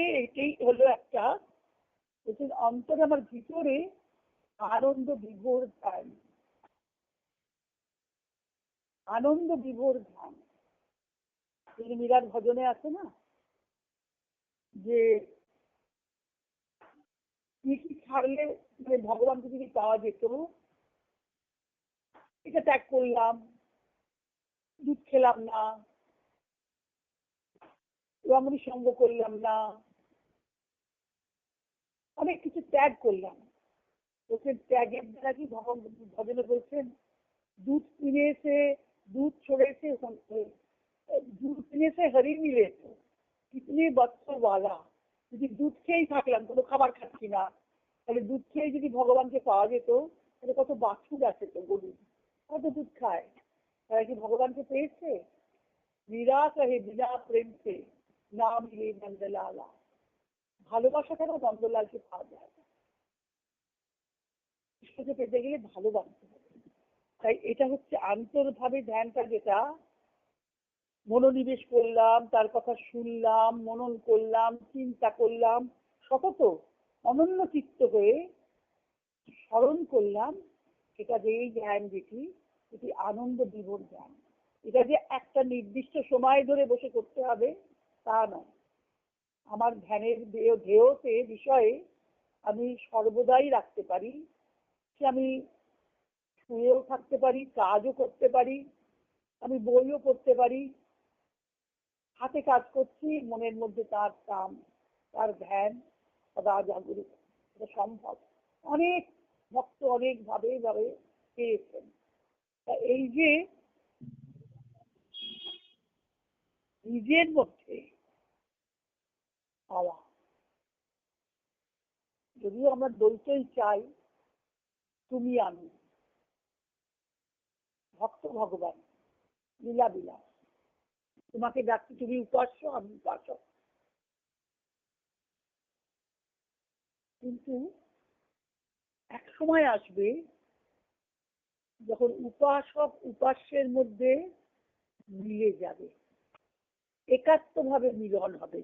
অন্তরে এটাই হলো একটা অন্তরে আমার ভিতরে আনন্দ বিভোর ধ্যান আনন্দ বিভোর তিনি মীরার ভজনে আছে না? যে কি কি ছাড়লে মানে ভগবানকে যদি পাওয়া যেত, এটা ত্যাগ করলাম, দুধ খেলাম না, রমণী সঙ্গ করলাম না অনেক কিছু ত্যাগ করলাম বলছেন ত্যাগের দ্বারা কি ভগবান ভজনে বলছেন दूध पीने से दूध छोड़े से दूध पीने से हरी मिले তো কিতনে বছর বালা যদি দুধ খেয়েই থাকলাম কোনো খাবার খাচ্ছি না তাহলে দুধ খেয়ে যদি ভগবানকে পাওয়া যেত তাহলে কত বাছুর আছে তো গরু কত দুধ খায় তারা কি ভগবানকে পেয়েছে নিরাশ হে বিনা প্রেম সে নাম হে নন্দলালা ভালোবাসা কেন নন্দলালকে পাওয়া যায় কৃষ্ণকে পেতে গেলে ভালোবাসতে হবে। তাই এটা হচ্ছে আন্তরভাবে ধ্যানটা যেটা, মনোনিবেশ করলাম, তার কথা শুনলাম, মনন করলাম, চিন্তা করলাম সতত অনন্য চিত্ত হয়ে স্মরণ করলাম, এটা যে ধ্যান যেটি, এটি আনন্দ বিভোর ধ্যান। এটা যে একটা নির্দিষ্ট সময় ধরে বসে করতে হবে, তা নয়। আমার ধ্যানের ধেয়তে বিষয়ে আমি সর্বদাই রাখতে পারি। সে আমি শুয়েও থাকতে পারি, কাজও করতে পারি, আমি বইও পড়তে পারি। হাতে কাজ করছি, মনের মধ্যে তার কাম, তার ধ্যান সদা জাগরুক। এটা সম্ভব। অনেক ভক্ত অনেক ভাবে পেয়েছেন। এই যে নিজের মধ্যে পাওয়া। যদিও আমরা দইটাই চাই, তুমি আমি ভক্ত ভগবান লীলা বিলাস তোমাকে ডাকছি, তুমি উপাস্য, আমি উপাসক কিন্তু এক সময় আসবে, যখন উপাসক উপাস্যের মধ্যে মিলে যাবে। একাত্ম ভাবে মিলন হবে।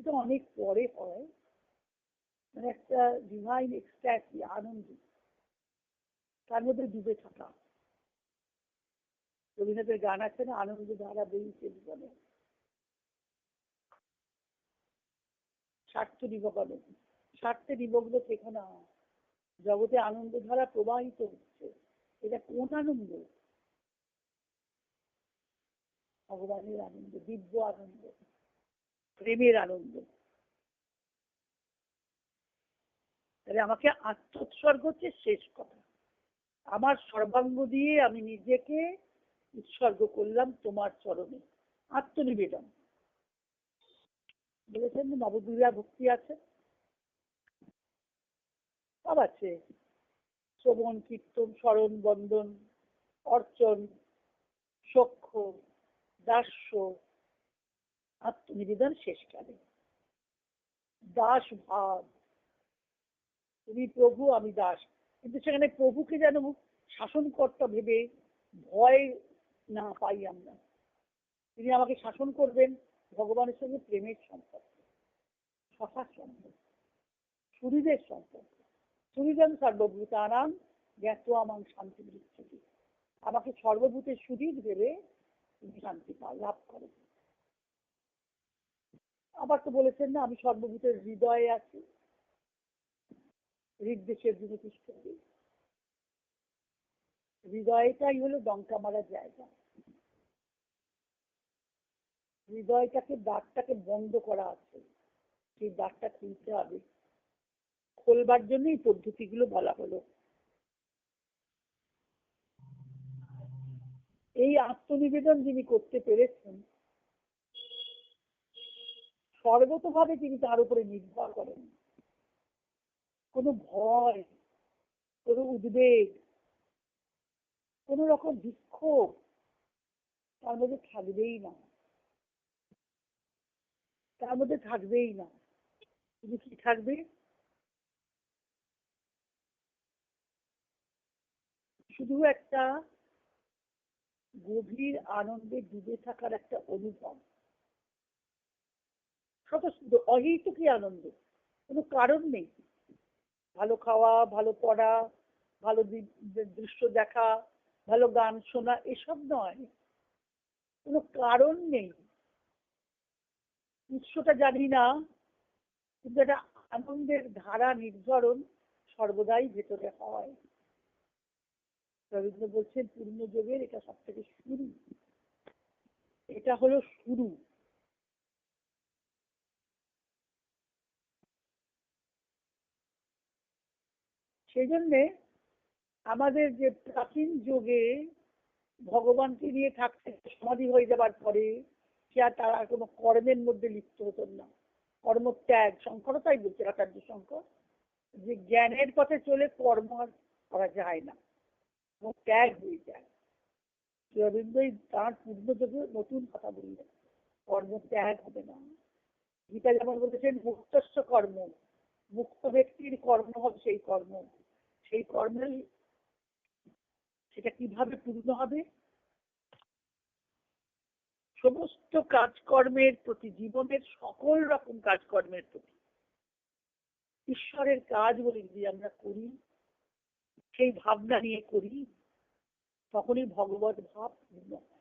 সেটা অনেক পরে হয়। মানে একটা ডিভাইন এক্সট্যাসি আনন্দ। তার মধ্যে ডুবে থাকা। রবীন্দ্রনাথের গান আছে না, আনন্দ ধারা বেরিয়েছে জীবনে। স্বার্থ নিবগণ স্বার্থে নিবগ্ন থেকে না। জগতে আনন্দ ধারা প্রবাহিত হচ্ছে। এটা কোন আনন্দ? ভগবানের আনন্দ, দিব্য আনন্দ। প্রেমের আনন্দ। তাহলে আমাকে আত্মোৎসর্গ হচ্ছে শেষ কথা। আমার সর্বাঙ্গ দিয়ে আমি নিজেকে উৎসর্গ করলাম তোমার চরণে। আত্মনিবেদন। বলেছেন নবদুর্গা ভক্তি আছে? সব আছে। শ্রবণ, কীর্তন, স্মরণ, বন্দন, অর্চন, সক্ষ, দাস্য আত্মনিবেদন শেষকালে দাস ভাব। তুমি প্রভু, আমি দাস। কিন্তু সেখানে প্রভুকে যেন শাসনকর্তা ভেবে ভয় না পাই আমরা। তিনি আমাকে শাসন করবেন ভগবানের সঙ্গে প্রেমের সম্পর্ক সখার সম্পর্ক শরীরের সম্পর্ক। সুরিজন সর্বভূতানাম জ্ঞাত আমার শান্তি বৃক্ষতি আমাকে সর্বভূতের সুদীর ভেবে তুমি শান্তি লাভ করো। আবার তো বলেছেন না, আমি সর্বভূতের হৃদয়ে আছি। হৃদদেশের যিনি পৃষ্ঠদেশ হৃদয়টাই হলো ডঙ্কা মারার জায়গা। হৃদয়টাকে দাগটাকে বন্ধ করা আছে। সেই দাঁতটা খুলতে হবে। খোলবার জন্য এই পদ্ধতিগুলো বলা হলো। এই আত্মনিবেদন যিনি করতে পেরেছেন সর্বতভাবে তিনি তার উপরে নির্ভর করেন। কোনো ভয়, কোনো উদ্বেগ, কোন রকম বিক্ষোভ তার মধ্যে থাকবেই না। তার মধ্যে থাকবেই না। কিন্তু কি থাকবে? শুধু একটা গভীর আনন্দে ডুবে থাকার একটা অনুভব। স্বতঃস্ফূর্ত অহেতুকই আনন্দ, কোনো কারণ নেই। ভালো খাওয়া, ভালো পড়া, ভালো দৃশ্য দেখা, ভালো গান শোনা, এসব নয়। কোনো কারণ নেই। উৎসটা জানি না, কিন্তু একটা আনন্দের ধারা নির্ধারণ সর্বদাই ভেতরে হয়। রবীন্দ্র বলছেন পূর্ণ যোগের এটা সব থেকে শুরু এটা হলো শুরু সেই জন্যে আমাদের যে প্রাচীন যুগে ভগবানকে নিয়ে থাকতে সমাধি হয়ে যাবার পরে সে আর তারা কোনো কর্মের মধ্যে লিপ্ত হতেন না। কর্মত্যাগ শঙ্করতাই বলছে আচার্য শঙ্কর, যে জ্ঞানের পথে চলে কর্ম আর করা যায় না। ত্যাগ হয়ে যায়। রবীন্দ্রই তাঁর পূর্ণযোগে নতুন কথা বললেন, কর্ম ত্যাগ হবে না। গীতা যেমন বলেছেন মুক্তস্ব কর্ম, মুক্ত ব্যক্তির কর্ম হবে সেই কর্ম। সেই কর্মের সেটা কীভাবে পূর্ণ হবে? সমস্ত কাজকর্মের প্রতি, জীবনের সকল রকম কাজকর্মের প্রতি ঈশ্বরের কাজ বলে যদি আমরা করি, সেই ভাবনা নিয়ে করি, তখনই ভগবত ভাব পূর্ণ হয়।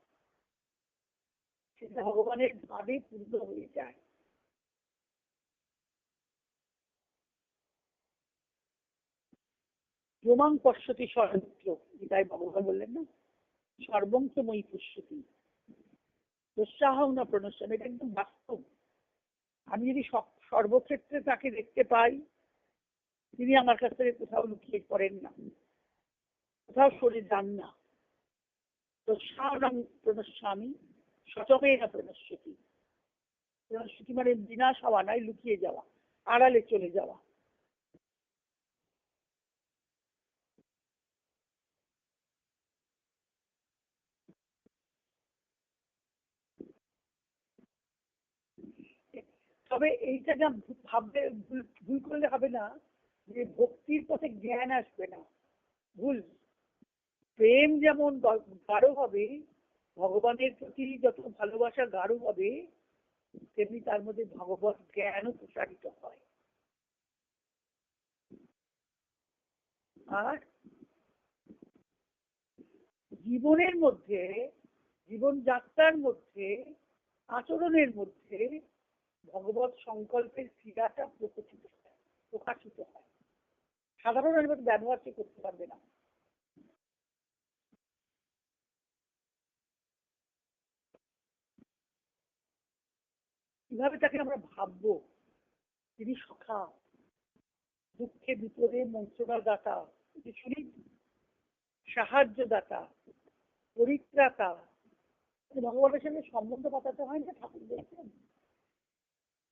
সেটা ভগবানের ভাবে পূর্ণ হয়ে যায়। প্রমাণ পশ্যতি সর্বত্র গীতায় ভগবান বললেন না? সর্বংশময়ী পুষ্যতি প্রত্যাহন না প্রণশ্যাম এটা একদম বাস্তব। আমি যদি সর্বক্ষেত্রে তাকে দেখতে পাই, তিনি আমার কাছ থেকে কোথাও লুকিয়ে পড়েন না। কোথাও সরে যান না। প্রসারণ প্রণস্বামী না প্রণস্বতী প্রণস্বতী মানে বিনাশ হওয়া, নাই লুকিয়ে যাওয়া, আড়ালে চলে যাওয়া। তবে এইটা যা ভাববে, ভুল করলে হবে না যে ভক্তির পথে জ্ঞান আসবে না। ভুল। প্রেম যেমন গাঢ় হবে, ভগবানের প্রতি যত ভালোবাসা গাঢ় হবে, তেমনি তার মধ্যে ভগবত জ্ঞানও প্রসারিত হয়। আর জীবনের মধ্যে জীবন যাত্রার মধ্যে, আচরণের মধ্যে সংকল্পের ক্রীড়াটা প্রকাশিত প্রকাশিত হয়। সাধারণ ব্যবহার সে করতে পারবে না। কীভাবে তাকে আমরা ভাববো? তিনি সখা দুঃখে বিপদে মন্ত্রণা দাতা সাহায্য দাতা পরিত্রাতা ভগবানের সঙ্গে সম্বন্ধ পাতাতে হয় না ঠাকুর বলছেন